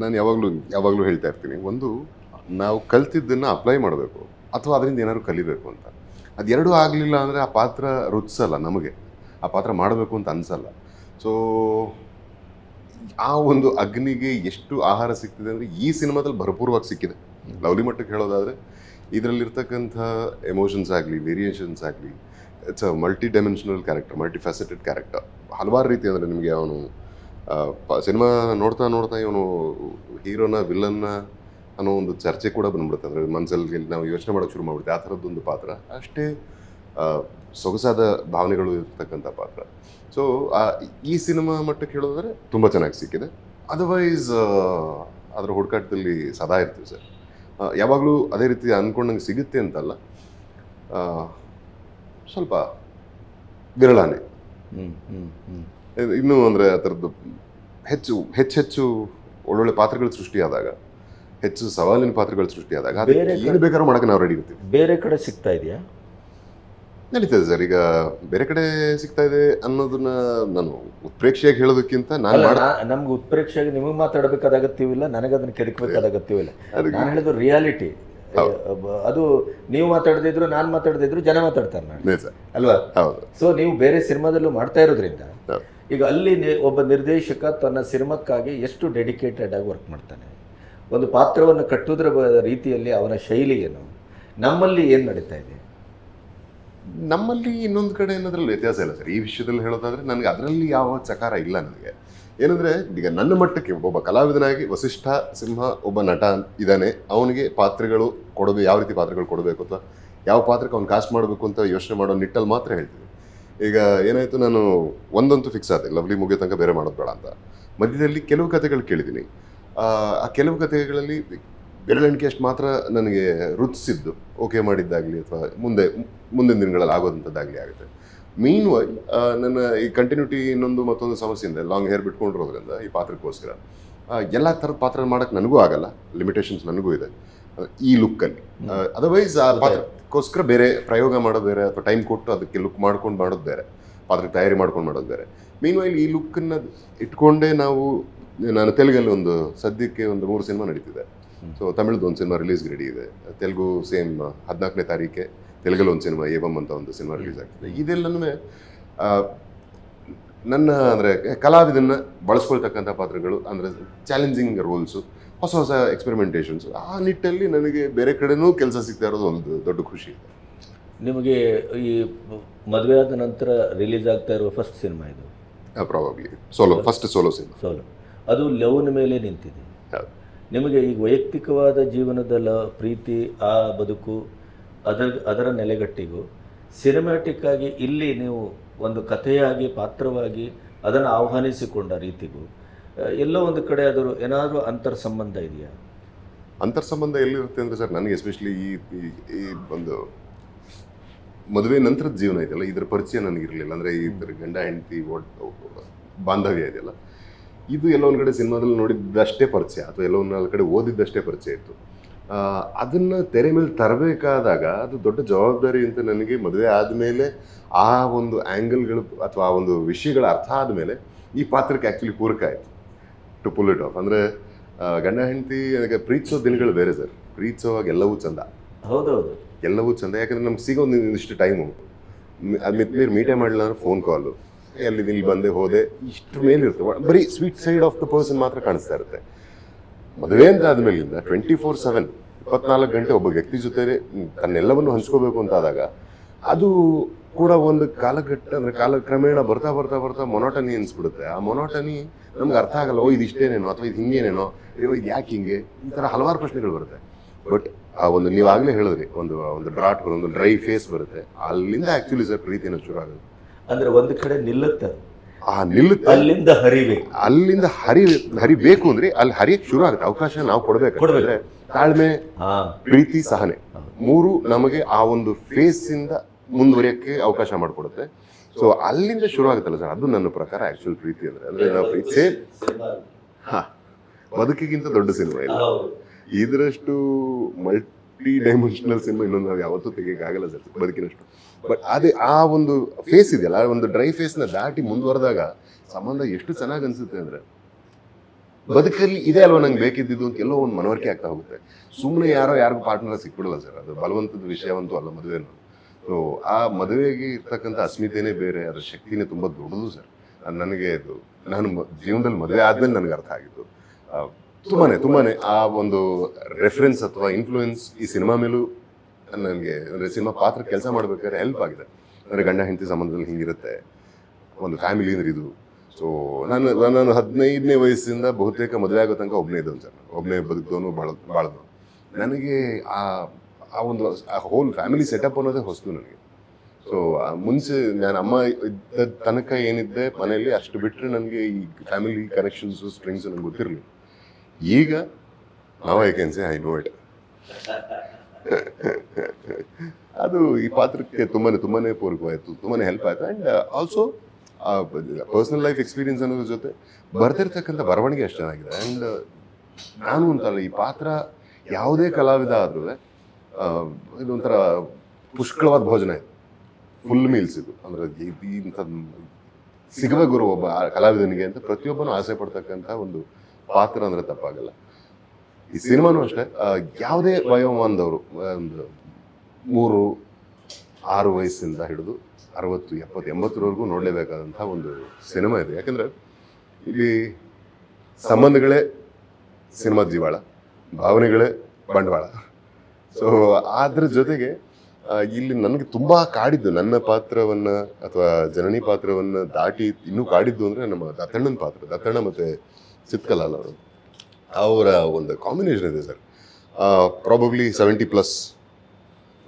ನಾನು ಯಾವಾಗಲೂ ಯಾವಾಗಲೂ ಹೇಳ್ತಾ ಇರ್ತೀನಿ, ಒಂದು ನಾವು ಕಲ್ತಿದ್ದನ್ನು ಅಪ್ಲೈ ಮಾಡಬೇಕು, ಅಥವಾ ಅದರಿಂದ ಏನಾದ್ರು ಕಲಿಬೇಕು ಅಂತ. ಅದೆರಡೂ ಆಗಲಿಲ್ಲ ಅಂದರೆ ಆ ಪಾತ್ರ ರುಚಿಸಲ್ಲ ನಮಗೆ. ಆ ಪಾತ್ರ ಮಾಡಬೇಕು ಅಂತ ಅನಿಸಲ್ಲ. ಸೊ ಆ ಒಂದು ಅಗ್ನಿಗೆ ಎಷ್ಟು ಆಹಾರ ಸಿಗ್ತಿದೆ ಅಂದರೆ ಈ ಸಿನಿಮಾದಲ್ಲಿ ಭರಪೂರ್ವಾಗಿ ಸಿಕ್ಕಿದೆ. ಲವ್ಲಿ ಮಟ್ಟಕ್ಕೆ ಹೇಳೋದಾದರೆ ಇದರಲ್ಲಿರ್ತಕ್ಕಂಥ ಎಮೋಷನ್ಸ್ ಆಗಲಿ ವೇರಿಯೇಷನ್ಸ್ ಆಗಲಿ it's a multi dimensional character multi faceted character ಹಲವಾರು ರೀತಿ ಅಂದರೆ ನಿಮಗೆ ಅವನು ಸಿನಿಮಾ ನೋಡ್ತಾ ನೋಡ್ತಾ ಇವನು ಹೀರೋನ ವಿಲನ್ನ ಅನ್ನೋ ಒಂದು ಚರ್ಚೆ ಕೂಡ ಬಂದ್ಬಿಡುತ್ತೆ. ಅಂದರೆ ಮನಸ್ಸಲ್ಲಿ ನಾವು ಯೋಚನೆ ಮಾಡೋಕ್ಕೆ ಶುರು ಮಾಡ್ಬಿಡುತ್ತೆ ಆ ಥರದ್ದೊಂದು ಪಾತ್ರ. ಅಷ್ಟೇ ಸೊಗಸಾದ ಭಾವನೆಗಳು ಇರ್ತಕ್ಕಂಥ ಪಾತ್ರ. ಸೊ ಈ ಸಿನಿಮಾ ಮಟ್ಟಕ್ಕೆ ಹೇಳೋದಾದ್ರೆ ತುಂಬ ಚೆನ್ನಾಗಿ ಸಿಕ್ಕಿದೆ. ಅದರ್ವೈಸ್ ಅದರ ಹುಡುಕಾಟದಲ್ಲಿ ಸದಾ ಇರ್ತೀವಿ ಸರ್. ಯಾವಾಗಲೂ ಅದೇ ರೀತಿ ಅಂದ್ಕೊಂಡಂಗೆ ಸಿಗುತ್ತೆ ಅಂತಲ್ಲ. ಸ್ವಲ್ಪ ವಿರಳಾನೆ. ಹ್ಞೂ ಹ್ಞೂ ಹ್ಞೂ ಇದು ಇನ್ನೂ ಅಂದರೆ ಆ ಥರದ್ದು ಹೆಚ್ಚು ಹೆಚ್ಚೆಚ್ಚು ಒಳ್ಳೊಳ್ಳೆ ಪಾತ್ರಗಳು ಸೃಷ್ಟಿಯಾದಾಗ ಹೆಚ್ಚು ಸವಾಲಿನ ಪಾತ್ರಗಳು ಸೃಷ್ಟಿಯಾದಾಗ ಬೇರೆ ಏನು ಕಡೆ- ಬೇಕಾದ್ರೂ ಮಾಡೋಕ್ಕೆ ನಾವು ರೆಡಿ ಇರ್ತೀವಿ. ಬೇರೆ ಕಡೆ ಸಿಗ್ತಾ ಇದೆಯಾ? ನಡೀತದೆ ಸರ್. ಈಗ ಬೇರೆ ಕಡೆ ಸಿಗ್ತಾ ಇದೆ ಅನ್ನೋದನ್ನ ನಾನು ಉತ್ಪ್ರೇಕ್ಷೆಯಾಗಿ ಹೇಳೋದಕ್ಕಿಂತ ನಾನು ನಮ್ಗೆ ಉತ್ಪ್ರೇಕ್ಷೆಯಾಗಿ ನಿಮಗೆ ಮಾತಾಡಬೇಕಾದ ಅಗತ್ಯವಿಲ್ಲ ನನಗೆ ಅದನ್ನ ಕೆದಕಬೇಕಾದ ಅಗತ್ಯವಿಲ್ಲ. ನಾನು ಹೇಳಿದ್ದು ರಿಯಾಲಿಟಿ ಅದು ನೀವು ಮಾತಾಡದಿದ್ರು ನಾನು ಮಾತಾಡದಿದ್ರು ಜನ ಮಾತಾಡ್ತಾರೆ ನಾನು. ಅಲ್ವಾ? ಸೊ ನೀವು ಬೇರೆ ಸಿನಿಮಾದಲ್ಲೂ ಮಾಡ್ತಾ ಇರೋದ್ರಿಂದ ಈಗ ಅಲ್ಲಿ ಒಬ್ಬ ನಿರ್ದೇಶಕ ತನ್ನ ಸಿನಿಮಾಕ್ಕಾಗಿ ಎಷ್ಟು ಡೆಡಿಕೇಟೆಡ್ ಆಗಿ ವರ್ಕ್ ಮಾಡ್ತಾನೆ. ಒಂದು ಪಾತ್ರವನ್ನು ಕಟ್ಟುವುದರ ರೀತಿಯಲ್ಲಿ ಅವನ ಶೈಲಿ ಏನು? ನಮ್ಮಲ್ಲಿ ಏನು ನಡೀತಾ ಇದೆ? ನಮ್ಮಲ್ಲಿ ಇನ್ನೊಂದು ಕಡೆ ಅನ್ನೋದ್ರಲ್ಲಿ ವ್ಯತ್ಯಾಸ ಇಲ್ಲ ಸರ್. ಈ ವಿಷಯದಲ್ಲಿ ಹೇಳೋದಾದ್ರೆ ನನಗೆ ಅದರಲ್ಲಿ ಯಾವ ಚಕಾರ ಇಲ್ಲ ನನಗೆ. ಏನಂದ್ರೆ, ಈಗ ನನ್ನ ಮಟ್ಟಕ್ಕೆ ಒಬ್ಬ ಕಲಾವಿದನಾಗಿ ವಸಿಷ್ಠ ಸಿಂಹ ಒಬ್ಬ ನಟ ಇದ್ದಾನೆ. ಅವನಿಗೆ ಪಾತ್ರಗಳು ಕೊಡಬೇಕು, ಯಾವ ರೀತಿ ಪಾತ್ರಗಳು ಕೊಡಬೇಕು ಅಥವಾ ಯಾವ ಪಾತ್ರಕ್ಕೆ ಅವ್ನು ಕಾಸ್ಟ್ ಮಾಡಬೇಕು ಅಂತ ಯೋಚನೆ ಮಾಡೋ ನಿಟ್ಟಲ್ಲಿ ಮಾತ್ರ ಹೇಳ್ತೀನಿ. ಈಗ ಏನಾಯ್ತು, ನಾನು ಒಂದಂತೂ ಫಿಕ್ಸ್ ಆದೆ. ಲವ್ಲಿ ಮುಗಿಯೋ ತನಕ ಬೇರೆ ಮಾಡೋದು ಬೇಡ ಅಂತ. ಮಧ್ಯದಲ್ಲಿ ಕೆಲವು ಕಥೆಗಳು ಕೇಳಿದ್ದೀನಿ. ಆ ಕೆಲವು ಕಥೆಗಳಲ್ಲಿ ಬೆರಳೆಣಿಕೆಯಷ್ಟು ಮಾತ್ರ ನನಗೆ ರುಚಿಸಿದ್ದು ಓಕೆ ಮಾಡಿದ್ದಾಗಲಿ ಅಥವಾ ಮುಂದೆ, ಮುಂದಿನ ದಿನಗಳಲ್ಲಿ ಆಗೋದಂಥದ್ದಾಗಲಿ ಆಗುತ್ತೆ. ಮೀನ್ ವೈ ನನ್ನ ಈ ಕಂಟಿನ್ಯೂಟಿ ಇನ್ನೊಂದು ಮತ್ತೊಂದು ಸಮಸ್ಯೆ ಇದೆ. ಲಾಂಗ್ ಹೇರ್ ಬಿಟ್ಕೊಂಡಿರೋದ್ರಿಂದ ಈ ಪಾತ್ರಕ್ಕೋಸ್ಕರ. ಎಲ್ಲ ಥರದ ಪಾತ್ರ ಮಾಡೋಕ್ಕೆ ನನಗೂ ಆಗಲ್ಲ. ಲಿಮಿಟೇಷನ್ಸ್ ನನಗೂ ಇದೆ. ಈ ಲುಕ್ಕಲ್ಲಿ ಅದರ್ವೈಸ್ ಆ ಪಾತ್ರಕ್ಕೋಸ್ಕರ ಬೇರೆ ಪ್ರಯೋಗ ಮಾಡೋದು ಬೇರೆ ಅಥವಾ ಟೈಮ್ ಕೊಟ್ಟು ಅದಕ್ಕೆ ಲುಕ್ ಮಾಡ್ಕೊಂಡು ಮಾಡೋದು ಬೇರೆ. ಪಾತ್ರಕ್ಕೆ ತಯಾರಿ ಮಾಡ್ಕೊಂಡು ಮಾಡೋದು ಬೇರೆ. ಮೀನ್ ವೈಲ್ ಈ ಲುಕ್ಕನ್ನು ಇಟ್ಕೊಂಡೇ ನಾವು, ನಾನು ತೆಲುಗಲ್ಲಿ ಒಂದು, ಸದ್ಯಕ್ಕೆ ಒಂದು ಮೂರು ಸಿನಿಮಾ ನಡೀತಿದೆ. ಸೊ ತಮಿಳ್ದು ಒಂದು ಸಿನಿಮಾ ರಿಲೀಸ್ಗೆ ರೆಡಿ ಇದೆ. ತೆಲುಗು ಸೇಮ್ ಹದಿನಾಲ್ಕನೇ ತಾರೀಕೆ ತೆಲುಗಲ್ಲಿ ಒಂದು ಸಿನಿಮಾ ಏವಂ ಅಂತ ಒಂದು ಸಿನಿಮಾ ರಿಲೀಸ್ ಆಗ್ತದೆ. ಇದೆಲ್ಲನೂ ನನ್ನ ಅಂದರೆ ಕಲಾವಿದನ್ನ ಬಳಸ್ಕೊಳ್ತಕ್ಕಂಥ ಪಾತ್ರಗಳು ಅಂದರೆ ಚಾಲೆಂಜಿಂಗ್ ರೋಲ್ಸು ಹೊಸ ಹೊಸ ಎಕ್ಸ್ಪೆರಿಮೆಂಟೇಷನ್ಸು ಆ ನಿಟ್ಟಲ್ಲಿ ನನಗೆ ಬೇರೆ ಕಡೆನೂ ಕೆಲಸ ಸಿಗ್ತಾ ಇರೋದು ಒಂದು ದೊಡ್ಡ ಖುಷಿ ಇದೆ. ನಿಮಗೆ ಈ ಮದುವೆ ಆದ ನಂತರ ರಿಲೀಸ್ ಆಗ್ತಾ ಇರುವ ಫಸ್ಟ್ ಸಿನಿಮಾ ಇದು? Probably solo first solo cinema. Solo ಅದು ಲವ್ನ ಮೇಲೆ ನಿಂತಿದೆ. ಹೌದು. ನಿಮಗೆ ಈ ವೈಯಕ್ತಿಕವಾದ ಜೀವನದಲ್ಲ ಪ್ರೀತಿ ಆ ಬದುಕು ಅದರ ಅದರ ನೆಲೆಗಟ್ಟಿಗೂ ಸಿನಿಮ್ಯಾಟಿಕ್ ಆಗಿ ಇಲ್ಲಿ ನೀವು ಒಂದು ಕಥೆಯಾಗಿ, ಪಾತ್ರವಾಗಿ ಅದನ್ನು ಆಹ್ವಾನಿಸಿಕೊಂಡ ರೀತಿಗೂ ಎಲ್ಲೋ ಒಂದು ಕಡೆ ಆದರೂ ಏನಾದರೂ ಅಂತರ್ ಸಂಬಂಧ ಇದೆಯಾ? ಅಂತರ್ ಸಂಬಂಧ ಎಲ್ಲಿರುತ್ತೆ ಅಂದರೆ ಸರ್, ನನಗೆ ಎಸ್ಪೆಷಲಿ ಈ, ಈ- ಈ ಒಂದು ಮದುವೆ ನಂತರದ ಜೀವನ ಇದೆಯಲ್ಲ, ಇದರ ಪರಿಚಯ ನನಗಿರಲಿಲ್ಲ. ಅಂದರೆ ಇದ್ರ ಗಂಡ, ಹೆಂಡತಿ ಬಾಂಧವ್ಯ ಇದೆಯಲ್ಲ. ಇದು ಎಲ್ಲೋ ಒಂದು ಕಡೆ ಸಿನಿಮಾದಲ್ಲಿ ನೋಡಿದ್ದಷ್ಟೇ ಪರಿಚಯ ಅಥವಾ ಎಲ್ಲೋ ಒಂದು ಕಡೆ ಓದಿದ್ದಷ್ಟೇ ಪರಿಚಯ ಇತ್ತು ಅದನ್ನು ತೆರೆ ಮೇಲೆ ತರಬೇಕಾದಾಗ ಅದು ದೊಡ್ಡ ಜವಾಬ್ದಾರಿ ಅಂತ ನನಗೆ ಮದುವೆ ಆದಮೇಲೆ ಆ ಒಂದು ಆ್ಯಂಗಲ್ಗಳು ಅಥವಾ ಆ ಒಂದು ವಿಷಯಗಳ ಅರ್ಥ ಆದಮೇಲೆ ಈ ಪಾತ್ರಕ್ಕೆ ಆ್ಯಕ್ಚುಲಿ ಪೂರಕ ಆಯಿತು ಟು ಪುಲ್ ಇಟ್ ಆಫ್ ಅಂದರೆ ಗಂಡ ಹೆಂಡತಿ ಪ್ರೀತಿಸೋ ದಿನಗಳು ಬೇರೆ ಸರ್ ಪ್ರೀತಿಸೋವಾಗ ಎಲ್ಲವೂ ಚಂದ ಹೌದೌದು ಎಲ್ಲವೂ ಚಂದ ಯಾಕಂದರೆ ನಮ್ಗೆ ಸಿಗೋ ಒಂದು ಇಷ್ಟು ಟೈಮು ಅದು ಮಿತ್ಮೀರ್ ಮೀಟೇ ಮಾಡಲಿಲ್ಲ ಅಂದ್ರೆ ಫೋನ್ ಕಾಲು ಎಲ್ಲಿ ಇಲ್ಲಿ ಬಂದೆ, ಹೋದೆ. ಇಷ್ಟು ಮೇಲೆ ಇರುತ್ತೆ. ಬರೀ sweet side of the person ಮಾತ್ರ ಕಾಣಿಸ್ತಾ ಇರುತ್ತೆ. ಮದುವೆ ಅಂತ ಆದಮೇಲಿಂದ ಟ್ವೆಂಟಿ ಫೋರ್ ಸೆವೆನ್ ಇಪ್ಪತ್ನಾಲ್ಕು ಗಂಟೆ ಒಬ್ಬ ವ್ಯಕ್ತಿ ಜೊತೆ ತನ್ನೆಲ್ಲವನ್ನು ಹಂಚ್ಕೋಬೇಕು ಅಂತ ಆದಾಗ, ಅದು ಕೂಡ ಒಂದು ಕಾಲಘಟ್ಟ ಅಂದ್ರೆ ಕಾಲಕ್ರಮೇಣ ಬರ್ತಾ ಬರ್ತಾ ಬರ್ತಾ ಮೊನೋಟನಿ ಅನ್ಸ್ಬಿಡುತ್ತೆ ಆ ಮೊನೋಟನಿ ನಮ್ಗೆ ಅರ್ಥ ಆಗಲ್ಲ, ಓ, ಇದು ಇಷ್ಟೇನೇನೋ ಅಥವಾ ಇದು ಹಿಂಗೇನೇನೋ, ಅಯ್ಯೋ, ಇದು ಯಾಕೆ ಹಿಂಗೆ? ಈ ಥರ ಹಲವಾರು ಪ್ರಶ್ನೆಗಳು ಬರುತ್ತೆ. ಬಟ್ ಆ ಒಂದು ನೀವಾಗಲೇ ಹೇಳಿದ್ರಿ, ಒಂದು ಒಂದು ಡ್ರಾಟ್ ಒಂದು ಡ್ರೈ ಫೇಸ್ ಬರುತ್ತೆ. ಅಲ್ಲಿಂದ ಆಕ್ಚುಲಿ ಸರ್ ಪ್ರೀತಿ ಅನ್ನೋದು ಶುರು ಆಗುತ್ತೆ. ಅಂದ್ರೆ ಒಂದು ಕಡೆ ನಿಲ್ಲುತ್ತೆ ಆ ನಿಲ್ಲುತ್ತೆ. ಅಲ್ಲಿಂದ ಹರಿಬೇಕು. ಅಲ್ಲಿಂದ ಹರಿ ಹರಿಬೇಕು ಅಂದ್ರೆ ಅಲ್ಲಿ ಹರಿಯಕ್ಕೆ ಶುರು ಆಗುತ್ತೆ. ಅವಕಾಶ ನಾವು ಕೊಡ್ಬೇಕು. ಕೊಡ್ಬೇಕು. ತಾಳ್ಮೆ ಪ್ರೀತಿ ಸಹನೆ ಮೂರು ನಮಗೆ ಆ ಒಂದು ಫೇಸ್ ಇಂದ ಮುಂದುವರಿಯಕ್ಕೆ ಅವಕಾಶ ಮಾಡಿಕೊಡುತ್ತೆ. ಸೊ ಅಲ್ಲಿಂದ ಶುರು ಆಗುತ್ತಲ್ಲ ಸರ್? ಅದು ನನ್ನ ಪ್ರಕಾರ ಆಕ್ಚುಲ್ ಪ್ರೀತಿ ಅಂದ್ರೆ. ಅಂದ್ರೆ ನಾವು ಪ್ರೀತಿ ಹಾ. ಬದುಕಿಗಿಂತ ದೊಡ್ಡ ಸಿನಿಮಾ ಇಲ್ಲ. ಇದರಷ್ಟು ಮಲ್ಟಿ ಡೈಮೆನ್ಷನಲ್ ಸಿನಿಮಾ ಇನ್ನೊಂದು ನಾವು ಯಾವತ್ತೂ ತೆಗಿಯೋಕ್ಕಾಗಲ್ಲ ಸರ್, ಬದುಕಿನಷ್ಟು. ಬಟ್ ಅದೇ ಆ ಒಂದು ಫೇಸ್ ಇದೆಯಲ್ಲ, ಆ ಒಂದು ಡ್ರೈ ಫೇಸ್ನ ದಾಟಿ ಮುಂದುವರೆದಾಗ ಸಂಬಂಧ ಎಷ್ಟು ಚೆನ್ನಾಗಿ ಅನ್ಸುತ್ತೆ ಅಂದ್ರೆ, ಬದುಕಲ್ಲಿ ಇದೆ ಅಲ್ವಾ ನಂಗೆ ಬೇಕಿದ್ದಿದ್ದು ಅಂತ ಎಲ್ಲೋ ಒಂದು ಮನವರಿಕೆ ಆಗ್ತಾ ಹೋಗುತ್ತೆ. ಸುಮ್ಮನೆ ಯಾರೋ ಯಾರಿಗೂ ಪಾರ್ಟ್ನರ್ ಸಿಕ್ಬಿಡಲ್ಲ ಸರ್, ಅದು ಬಲವಂತದ ವಿಷಯವಂತೂ ಅಲ್ಲ ಮದುವೆ ಸೊ ಆ ಮದುವೆಗೆ ಇರ್ತಕ್ಕಂಥ ಅಸ್ಮಿತೆನೇ ಬೇರೆ, ಅದರ ಶಕ್ತಿನೇ ತುಂಬ ದೊಡ್ಡದು ಸರ್. ನನಗೆ ಇದು, ನಾನು ಜೀವನದಲ್ಲಿ ಮದುವೆ ಆದಮೇಲೆ ನನಗೆ ಅರ್ಥ ಆಗಿತ್ತು ತುಂಬಾನೇ ತುಂಬಾನೇ ಆ ಒಂದು ರೆಫರೆನ್ಸ್ ಅಥವಾ ಇನ್ಫ್ಲೂಯೆನ್ಸ್ ಈ ಸಿನಿಮಾ ಮೇಲೂ ನನಗೆ ಅಂದರೆ ಸಿನಿಮಾ ಪಾತ್ರ ಕೆಲಸ ಮಾಡ್ಬೇಕಾದ್ರೆ ಹೆಲ್ಪ್ ಆಗಿದೆ. ಅಂದರೆ ಗಂಡ, ಹೆಂಡತಿ ಸಂಬಂಧದಲ್ಲಿ ಹಿಂಗಿರುತ್ತೆ. ಒಂದು ಫ್ಯಾಮಿಲಿ ಅಂದ್ರೆ ಇದು. ಸೊ ನಾನು ನಾನು ಹದಿನೈದನೇ ವಯಸ್ಸಿಂದ ಬಹುತೇಕ ಮದುವೆ ಆಗೋ ತನಕ ಒಬ್ಬನೇ ಇದ್ದವನು ಸರ್ ಒಬ್ಬನೇ ಬದುಕಿದವನು ಭಾಳ ನನಗೆ ಆ ಆ ಒಂದು, ಆ ಹೋಲ್ ಫ್ಯಾಮಿಲಿ ಸೆಟಪ್ ಅನ್ನೋದೇ ಹೊಸದು ನನಗೆ. ಸೊ ಮುಂಚೆ ನಾನು ಅಮ್ಮ ಇದ್ದ ತನಕ ಏನಿದ್ದೆ, ಮನೆಯಲ್ಲಿ ಅಷ್ಟು ಬಿಟ್ಟರೆ ನನಗೆ ಈ ಫ್ಯಾಮಿಲಿ ಕನೆಕ್ಷನ್ಸು ಸ್ಟ್ರಿಂಗ್ಸು ನನಗೆ ಗೊತ್ತಿರಲಿಲ್ಲ. ಈಗ ನಾವು I can say I know it ಅದು ಈ ಪಾತ್ರಕ್ಕೆ ತುಂಬಾನೇ ತುಂಬಾನೇ ಪೂರಕವಾಯಿತು, ತುಂಬಾನೇ ಹೆಲ್ಪ್ ಆಯ್ತು. And also personal life experience ಅನ್ನೋದ್ರ ಜೊತೆ ಬರ್ತಿರ್ತಕ್ಕಂಥ ಬರವಣಿಗೆ ಅಷ್ಟು ಚೆನ್ನಾಗಿದೆ. ಆ್ಯಂಡ್ ನಾನು ಅಂತಲ್ಲ ಈ ಪಾತ್ರ ಯಾವುದೇ ಕಲಾವಿದ ಆದರೂ ಇದೊಂಥರ ಪುಷ್ಕಳವಾದ ಭೋಜನ ಇದು. ಫುಲ್ ಮೀಲ್ಸ್ ಇದು. ಅಂದ್ರೆ ಇಂಥ ಸಿಗಬೇಕು ಒಬ್ಬ ಆ ಕಲಾವಿದನಿಗೆ ಅಂತ ಪ್ರತಿಯೊಬ್ಬನೂ ಆಸೆ ಪಡ್ತಕ್ಕಂಥ ಒಂದು ಪಾತ್ರ ಅಂದರೆ ತಪ್ಪಾಗಲ್ಲ. ಈ ಸಿನಿಮಾನು ಅಷ್ಟೇ. ಯಾವುದೇ ವಯೋಮಾನದವರು, ಒಂದು ಮೂರು, ಆರು ವಯಸ್ಸಿಂದ ಹಿಡಿದು ಅರವತ್ತು, ಎಪ್ಪತ್ತು, ಎಂಬತ್ತರವರೆಗೂ ನೋಡಲೇಬೇಕಾದಂಥ ಒಂದು ಸಿನಿಮಾ ಇದೆ. ಯಾಕಂದ್ರೆ ಇಲ್ಲಿ ಸಂಬಂಧಗಳೇ ಸಿನಿಮಾ ಜೀವಾಳ ಭಾವನೆಗಳೇ ಬಂಡವಾಳ. ಸೊ ಅದ್ರ ಜೊತೆಗೆ ಇಲ್ಲಿ ನನಗೆ ತುಂಬ ಕಾಡಿದ್ದು ನನ್ನ ಪಾತ್ರವನ್ನು ಅಥವಾ ಜನನಿ ಪಾತ್ರವನ್ನು ದಾಟಿ ಇನ್ನೂ ಕಾಡಿದ್ದು ಅಂದರೆ ನಮ್ಮ ದತ್ತಣ್ಣನ ಪಾತ್ರ. ದತ್ತಣ್ಣ ಮತ್ತೆ ಸಿತ್ಕಲಾಲ್ ಅವರು. ಅವರ ಒಂದು ಕಾಂಬಿನೇಷನ್ ಇದೆ sir. Probably seventy plus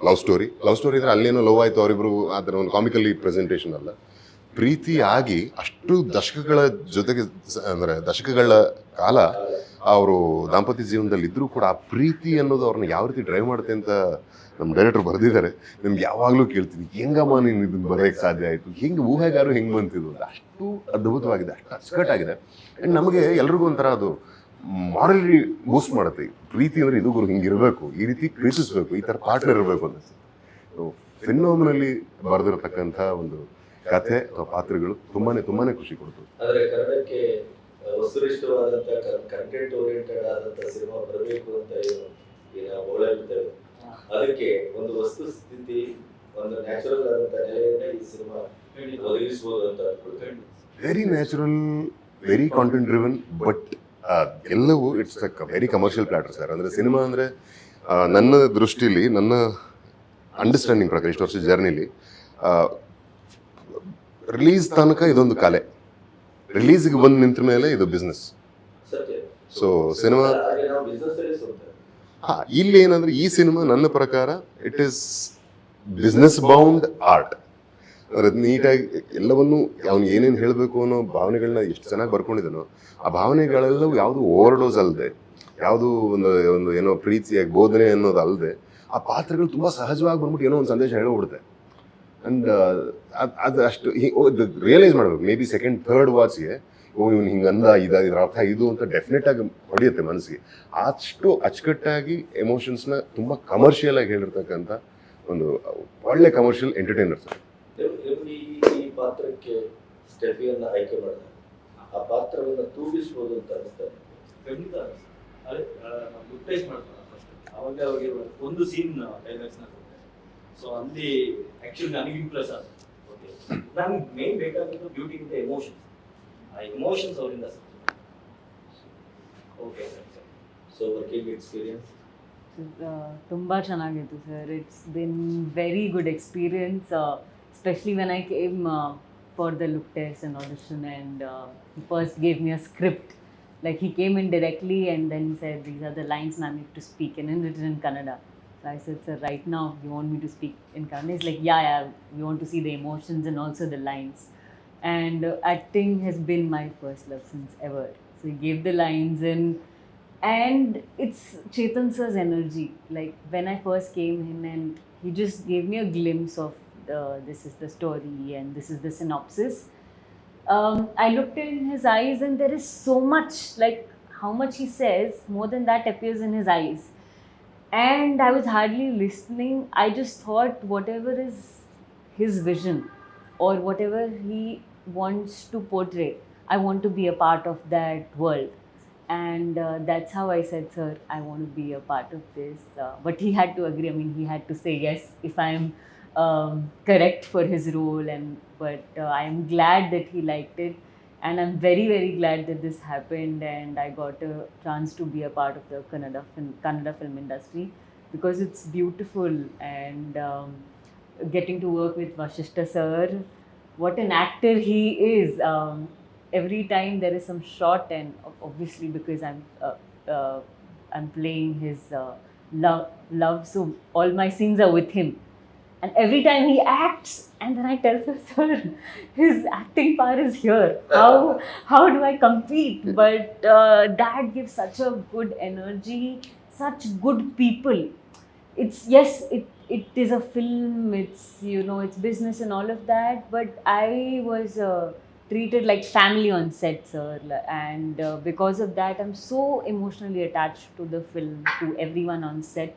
love story love story ಅಂದರೆ ಅಲ್ಲೇನೋ ಲವ್ ಅವರಿಬ್ಬರು ಆ ಥರ ಒಂದು ಕಾಮಿಕಲಿ ಪ್ರೆಸೆಂಟೇಷನ್ ಅಲ್ಲ. ಪ್ರೀತಿ ಆಗಿ ಅಷ್ಟು ದಶಕಗಳ ಜೊತೆಗೆ ಅಂದ್ರೆ ದಶಕಗಳ ಕಾಲ ಅವರು ದಾಂಪತ್ಯ ಜೀವನದಲ್ಲಿ ಇದ್ರೂ ಕೂಡ ಆ ಪ್ರೀತಿ ಅನ್ನೋದು ಅವ್ರನ್ನ ಯಾವ ರೀತಿ ಡ್ರೈವ್ ಮಾಡುತ್ತೆ ಅಂತ ನಮ್ಮ ಡೈರೆಕ್ಟರ್ ಬರೆದಿದ್ದಾರೆ. ನಿಮ್ಗೆ ಯಾವಾಗಲೂ ಕೇಳ್ತೀನಿ, ಹೆಂಗಮ್ಮ ನೀನು ಇದನ್ನ ಸಾಧ್ಯ ಆಯಿತು? ಹೆಂಗೆ ಊಹೆಗಾರು ಹೆಂಗೆ ಬಂತಿದ್ರು ಅಂತ. ಅಷ್ಟು ಅದ್ಭುತವಾಗಿದೆ, ಅಷ್ಟು ಅಚ್ಚುಕಟ್ಟಾಗಿದೆ. ಆ್ಯಂಡ್ ನಮಗೆ ಎಲ್ರಿಗೂ ಒಂಥರ ಅದು ಮಾರಲಿ ಬೂಸ್ಟ್ ಮಾಡುತ್ತೆ. ಪ್ರೀತಿ ಅಂದರೆ ಇದು ಗುರು ಹಿಂಗಿರಬೇಕು ಈ ರೀತಿ ಪ್ರೀತಿಸಬೇಕು, ಈ ಥರ ಪಾರ್ಟ್ನರ್ ಇರಬೇಕು ಅಂತ ಫಿನ್ನೋಮ್ನಲ್ಲಿ ಬರೆದಿರತಕ್ಕಂಥ ಒಂದು ಕಥೆ ಅಥವಾ ಪಾತ್ರಗಳು ತುಂಬಾನೇ ತುಂಬಾನೇ ಖುಷಿ ಕೊಡ್ತು. ಆ, ಕಂಟೆಂಟ್ ಓರಿಯೆಂಟೆಡ್ ಆದಂತ ಸಿನಿಮಾ ಬರಬೇಕು ಅಂತ ಏನು ಈಗ ಓಡಾಡ್ತೇವೆ ಅದಕ್ಕೆ ಒಂದು ವಸ್ತು ಸ್ಥಿತಿ ಒಂದು ನ್ಯಾಚುರಲ್ ಆದಂತ ನೆಲೆಯಿಂದ ಈ ಸಿನಿಮಾ ಒದಗಿಸಬಹುದು ಅಂತ very natural very content driven but ಎಲ್ಲವೂ it's a very commercial platter sir ಅಂದರೆ ಸಿನಿಮಾ ಅಂದರೆ ನನ್ನ ದೃಷ್ಟಿಲಿ ನನ್ನ ಅಂಡರ್ಸ್ಟ್ಯಾಂಡಿಂಗ್ ಪ್ರಕಾರ ಇಷ್ಟು ವರ್ಷ ಜರ್ನಿಲಿ ರಿಲೀಸ್ ತನಕ ಇದೊಂದು ಕಲೆ. ರಿಲೀಸ್ಗೆ ಬಂದು ನಿಂತ ಮೇಲೆ ಇದು ಬಿಸ್ನೆಸ್ ಸೊ ಸಿನಿಮಾ ಹಾಂ ಇಲ್ಲಿ ಏನಂದ್ರೆ ಈ ಸಿನಿಮಾ ನನ್ನ ಪ್ರಕಾರ it is business bound art ಅಂದ್ರೆ ನೀಟಾಗಿ ಎಲ್ಲವನ್ನು ಅವ್ನು ಏನೇನು ಹೇಳಬೇಕು ಅನ್ನೋ ಭಾವನೆಗಳನ್ನ ಎಷ್ಟು ಚೆನ್ನಾಗಿ ಬರ್ಕೊಂಡಿದ್ದಾನೋ ಆ ಭಾವನೆಗಳೆಲ್ಲವೂ ಯಾವುದು ಓವರ್ ಡೋಸ್ ಅಲ್ಲದೆ ಯಾವುದು ಒಂದು ಒಂದು ಏನೋ ಪ್ರೀತಿಯಾಗಿ ಬೋಧನೆ ಅನ್ನೋದು ಅಲ್ಲದೆ ಆ ಪಾತ್ರಗಳು ತುಂಬ ಸಹಜವಾಗಿ ಬಂದ್ಬಿಟ್ಟು ಏನೋ ಒಂದು ಸಂದೇಶ ಹೇಳೋಗ್ಬಿಡುತ್ತೆ ಅಂಡ್ ಅದು ಅಷ್ಟು ರಿಯಲೈಸ್ ಮಾಡಬೇಕು. ಮೇ ಬಿ ಸೆಕೆಂಡ್ ಥರ್ಡ್ ವಾಚ್ಗೆ ಓ ಇವ್ನು ಹಿಂಗೆ ಅಂದ ಇದ ಇದ್ರ ಅರ್ಥ ಇದು ಅಂತ ಡೆಫಿನೆಟ್ ಆಗಿ ಹೊಡೆಯುತ್ತೆ ಮನಸ್ಸಿಗೆ. ಅಷ್ಟು ಅಚ್ಚುಕಟ್ಟಾಗಿ ಎಮೋಷನ್ಸ್ನ ತುಂಬ ಕಮರ್ಷಿಯಲ್ ಆಗಿ ಹೇಳಿರ್ತಕ್ಕಂಥ ಒಂದು ಒಳ್ಳೆ ಕಮರ್ಷಿಯಲ್ ಎಂಟರ್ಟೈನರ್ ಸರ್. ನೀವು- ನೀವು ಈ ಈ ಪಾತ್ರಕ್ಕೆ ಸ್ಟೆಫಿಯನ್ನ ಆಯ್ಕೆ ಮಾಡಿದ. ಆ ಪಾತ್ರವನ್ನ ತೂಗಿಸ್ಬೋದು ಅಂತ ಅನಿಸ್ತಾರೆ ಖಂಡಿತ ಮಾಡ್ತಾರೆ ಅವಾಗ ಅವ್ರಿಗೆ ಒಂದು ಸೀನ್ ಡೈಲಾಗ್ಸ್ನ ಸೊ ಅಲ್ಲಿ ಆ್ಯಕ್ಚುಲಿ ನನಗೆ ಇಂಪ್ರೆಸ್ ಆದ ಓಕೆ ನಮ್ಗೆ ಮೇನ್ ಬೇಕಾಗಿದ್ದು ಬ್ಯೂಟಿ ಇಂದ ಎಮೋಷನ್ಸ್ ಆ ಎಮೋಷನ್ಸ್ ಅವರಿಂದ okay sir so working experience ತುಂಬ ಚೆನ್ನಾಗಿತ್ತು sir it's been very good experience specially when I came for the look test and audition and first gave me a script like he came in directly and then said these are the lines ma'am you have to speak and then written in Kannada. I said, sir, right now you want me to speak in Kannada? He's like, yeah, yeah, we want to see the emotions and also the lines. And uh, acting has been my first love since ever. So he gave the lines and and it's Chetan sir's energy. Like when I first came in and he just gave me a glimpse of the, this is the story and this is the synopsis um, I looked in his eyes, and there is so much like how much he says, more than that appears in his eyes. And I was hardly listening. I just thought, whatever is his vision or whatever he wants to portray, I want to be a part of that world. And uh, that's how I said, Sir, I want to be a part of this. Uh, but he had to agree. I mean, he had to say yes if I'm um, correct for his role and but uh, i am glad that he liked it and i'm very very glad that this happened and i got a chance to be a part of the kannada film, kannada film industry because it's beautiful and um, getting to work with vashishta sir what an actor he is. Um, every time there is some shot and obviously because i'm uh, uh, i'm playing his uh, love love. So all my scenes are with him and every time he acts and then i tell her sir his acting power is here. How how do i compete? But uh, that gives such a good energy such good people. It's yes it it is a film it's you know it's business and all of that but i was uh, treated like family on set sir. And uh, because of that i'm so emotionally attached to the film to everyone on set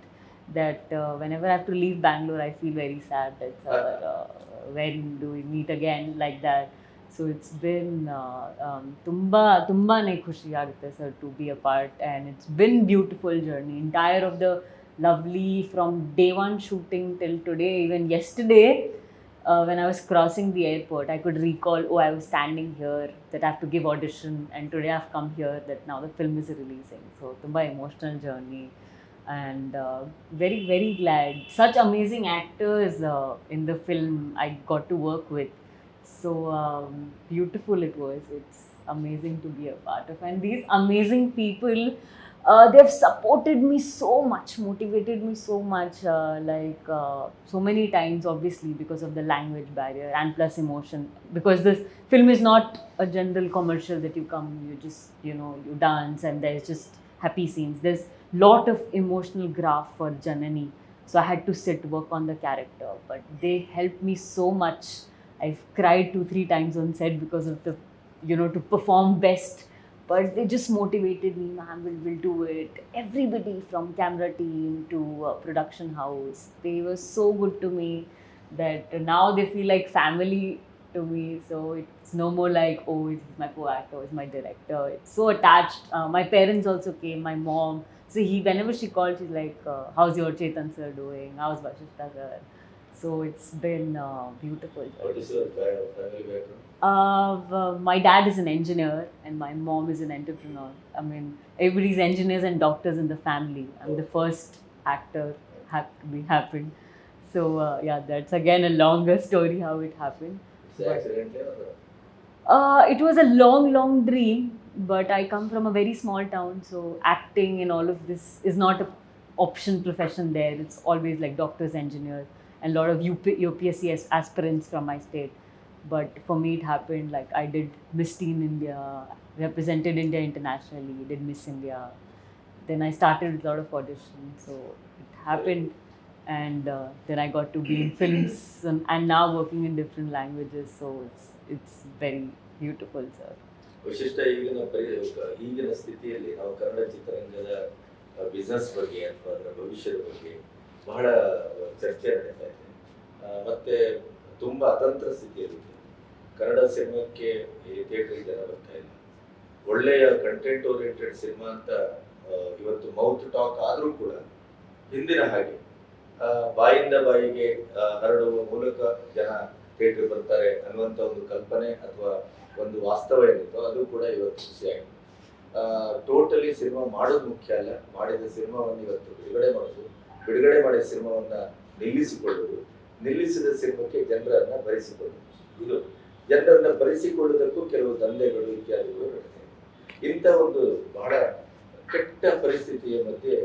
that uh, whenever I have to leave Bangalore, I feel very sad that uh, uh. uh when do we meet again like that. So it's been uh, um, tumba tumba ne khushi aagte sir to be a part, and it's been beautiful journey. Entire of the lovely from day one shooting till today, even yesterday. Uh, when I was crossing the airport, I could recall, oh, I was standing here, that I have to give audition, and today I've come here, that now the film is releasing. So, tumba emotional journey and uh, very very glad. Such amazing actors uh, in the film i got to work with. So um, beautiful it was. It's amazing to be a part of. And these amazing people uh, they've supported me so much motivated me so much uh, like uh, so many times obviously because of the language barrier and plus emotion. Because this film is not a general commercial that you come you just you know you dance and there's just happy scenes. There's lot of emotional graph for janani. So i had to sit work on the character but they helped me so much. I've cried two three times on set because of the you know to perform best but they just motivated me ma'am we'll, we'll do it. Everybody from camera team to uh, production house they were so good to me that now they feel like family to me. So it's no more like oh it's my co-actor it's my director. It's so attached. Uh, my parents also came my mom so he, whenever she called, she's like, uh, "How's your Chetan sir doing? How's Vashishta sir?" So it's been uh, beautiful. What is your family background? Uh, uh, my dad is an engineer and my mom is an entrepreneur. I mean, everybody's engineers and doctors in the family. I'm the first actor to be happened. So uh, yeah, that's again a longer story how it happened. It's accidental. Uh, it was a long, long dream but I come from a very small town, so acting and all of this is not an option profession there. It's always like doctors, engineers, and a lot of UP, UPSC aspirants from my state. But for me, it happened like I did Miss Teen India, represented India internationally, did Miss India. Then I started with a lot of auditions, so it happened. And uh, then I got to be in films and, and now working in different languages, so it's it's very beautiful, sir. ವಿಶಿಷ್ಟ ಈಗಿನ ಪರಿ, ಈಗಿನ ಸ್ಥಿತಿಯಲ್ಲಿ ನಾವು ಕನ್ನಡ ಚಿತ್ರರಂಗದ business ಬಗ್ಗೆ ಅಥವಾ ಅದರ ಭವಿಷ್ಯದ ಬಗ್ಗೆ ಬಹಳ ಚರ್ಚೆ ನಡೀತಾ ಇದೆ. ಮತ್ತೆ ತುಂಬ ಅತಂತ್ರ ಸ್ಥಿತಿಯಲ್ಲಿದೆ ಕನ್ನಡ ಸಿನಿಮಾಕ್ಕೆ ಥಿಯೇಟರ್ ಜನ ಬರ್ತಾ ಇಲ್ಲ. ಒಳ್ಳೆಯ ಕಂಟೆಂಟ್ ಓರಿಯೆಂಟೆಡ್ ಸಿನಿಮಾ ಅಂತ ಇವತ್ತು ಮೌತ್ ಟಾಕ್ ಆದರೂ ಕೂಡ ಹಿಂದಿನ ಹಾಗೆ ಬಾಯಿಂದ ಬಾಯಿಗೆ ಹರಡುವ ಮೂಲಕ ಜನ ಥಿಯೇಟರ್ ಬರ್ತಾರೆ ಅನ್ನುವಂಥ ಒಂದು ಕಲ್ಪನೆ ಅಥವಾ ಒಂದು ವಾಸ್ತವ ಏನಿತ್ತು ಅದು ಕೂಡ ಇವತ್ತು ಖುಷಿಯಾಗಿದೆ. ಟೋಟಲಿ ಸಿನಿಮಾ ಮಾಡೋದು ಮುಖ್ಯ ಅಲ್ಲ ಮಾಡಿದ ಸಿನಿಮಾವನ್ನು ಇವತ್ತು ಬಿಡುಗಡೆ ಮಾಡೋದು ಬಿಡುಗಡೆ ಮಾಡಿದ ಸಿನಿಮಾವನ್ನ ನಿಲ್ಲಿಸಿಕೊಳ್ಳುವುದು ನಿಲ್ಲಿಸಿದ ಸಿನಿಮಾಕ್ಕೆ ಜನರನ್ನ ಭರಿಸಿಕೊಳ್ಳುವುದು ಇದು ಜನರನ್ನ ಭರಿಸಿಕೊಳ್ಳುವುದಕ್ಕೂ ಕೆಲವು ದಂಧೆಗಳು ಇತ್ಯಾದಿಗಳು ನಡೀತಾ ಇದೆ. ಇಂಥ ಒಂದು ಬಹಳ ಕೆಟ್ಟ ಪರಿಸ್ಥಿತಿಯ ಮಧ್ಯೆ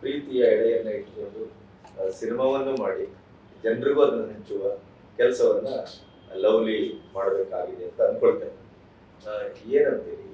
ಪ್ರೀತಿಯ ಎಳೆಯನ್ನ ಇಟ್ಕೊಂಡು ಆ, ಸಿನಿಮಾವನ್ನು ಮಾಡಿ ಜನರಿಗೂ ಅದನ್ನು ಹಂಚುವ ಕೆಲಸವನ್ನ ಲವ್ಲಿ ಮಾಡಬೇಕಾಗಿದೆ ಅಂತ ಅನ್ಕೊಳ್ತೇನೆ. ಏನಂತೀರಿ?